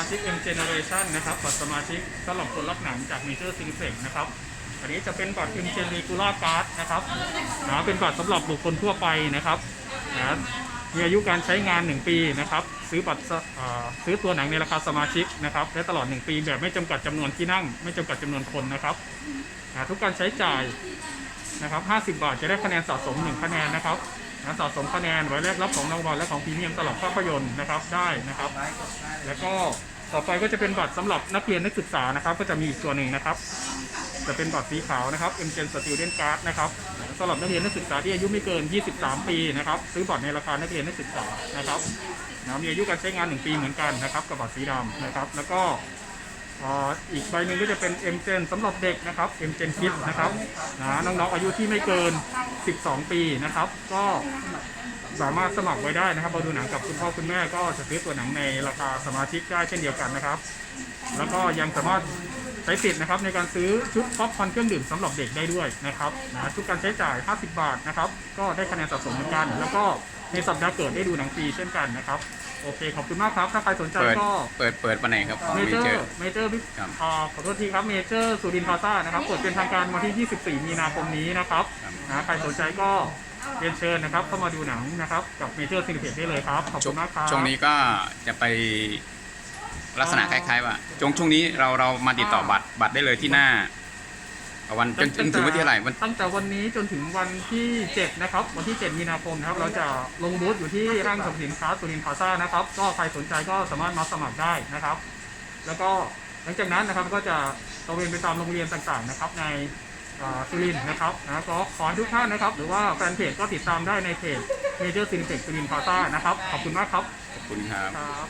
มาชิก M Generation นะครับบัตรสมาชิกสำหรับคนรักหนังจาก Major c i n e p l e x นะครับ อันนี้จะเป็นบัตร M Gen Regular Card นะครับนะเป็นบัตรสำหรับบุคคลทั่วไปนะครับนะมีอายุการใช้งาน 1 ปีนะครับ ซื้อบัตรซื้อตัวหนังในราคาสมาชิกนะครับได้ตลอด 1 ปีแบบไม่จำกัดจำนวนที่นั่ง ไม่จำกัดจำนวนคนนะครับนะทุกการใช้จ่ายนะครับ 50 บาทจะได้คะแนนสะสม 1 คะแนนนะครับ นะสะสมคะแนนไว้แลกรับของรางวัลและของพรีเมียมตลอดภาพยนตร์นะครับได้นะครับ แล้วก็ต่อไปก็จะเป็นบัตรสำหรับนักเรียนนักศึกษานะครับ ก็จะมีอีกตัวหนึ่งนะครับ จะเป็นบัตรสีขาวนะครับ M Gen Student Card นะครับสำหรับนักเรียนนักศึกษาที่อายุไม่เกิน 23 ปีนะครับ ซื้อบัตรในราคานักเรียนนักศึกษานะครับนะมีอายุการใช้งาน 1 ปีเหมือนกันนะครับ กับบัตรสีดำนะครับ แล้วก็ อีกใบหนึ่งก็จะเป็น M Gen สำหรับเด็กนะครับ M Gen Kids นะครับนะน้องๆอายุที่ไม่เกิน 12 ปีนะครับ ก็สามารถสมัครไว้ได้นะครับมาดูหนังกับคุณพ่อคุณแม่ก็จะซื้อตัวหนังในราคาสมาชิกได้เช่นเดียวกันนะครับ แล้วก็ยังสามารถ ช้สิทธิ์นะครับในการซื้อชุดป๊อปคอร์นเครื่องดื่มสำหรับเด็กได้ด้วยนะครับนะทุกการใช้จ่าย 50 บาทนะครับ ก็ได้คะแนนสะสมเหมือนกัน แล้วก็ในสัปดาห์เกิดได้ดูหนังฟรีเช่นกันนะครับ โอเค ขอบคุณมากครับ ถ้าใครสนใจเปิดก็เปิดเปิดวันไหนครับของเมเมเจอเจอร์ร์เมเจอร์ครับขอโทษทีครับเมเจอร์สุรินทร์พลาซ่านะครับเปิดเป็นทางการวันที่ 24 มีนาคมนี้นะครับครับนะใครสนใจก็เรียนเชิญนะครับเข้ามาดูหนังนะครับกับเมเจอร์ซินิเพจได้เลยครับขอบช่คุวงณมากครับช่วงนี้ก็จะไป ลักษณะคล้ายๆว่าช่วงช่วงนี้เราเรามาติดต่อบัตรบัตรได้เลยที่หน้า วันจนจนถึงวันที่เท่าไหร่วัน ตั้งแต่วันนี้จนถึงวันที่ 7 นะครับ วันที่ 7 มีนาคมนะครับ เราจะลงบูธอยู่ที่ห้างสรรพสินค้าสุรินทร์พลาซ่านะครับ ก็ใครสนใจก็สามารถมาสมัครได้นะครับ แล้วก็หลังจากนั้นนะครับก็จะตระเวนไปตามโรงเรียนต่างๆนะครับ ในอ่าสุรินทร์นะครับนะก็ขอให้ทุกท่านนะครับ หรือว่าแฟนเพจก็ติดตามได้ในเพจ Major Cineplex สุรินทร์พลาซ่านะครับ ขอบคุณมากครับ ขอบคุณครับ ครับ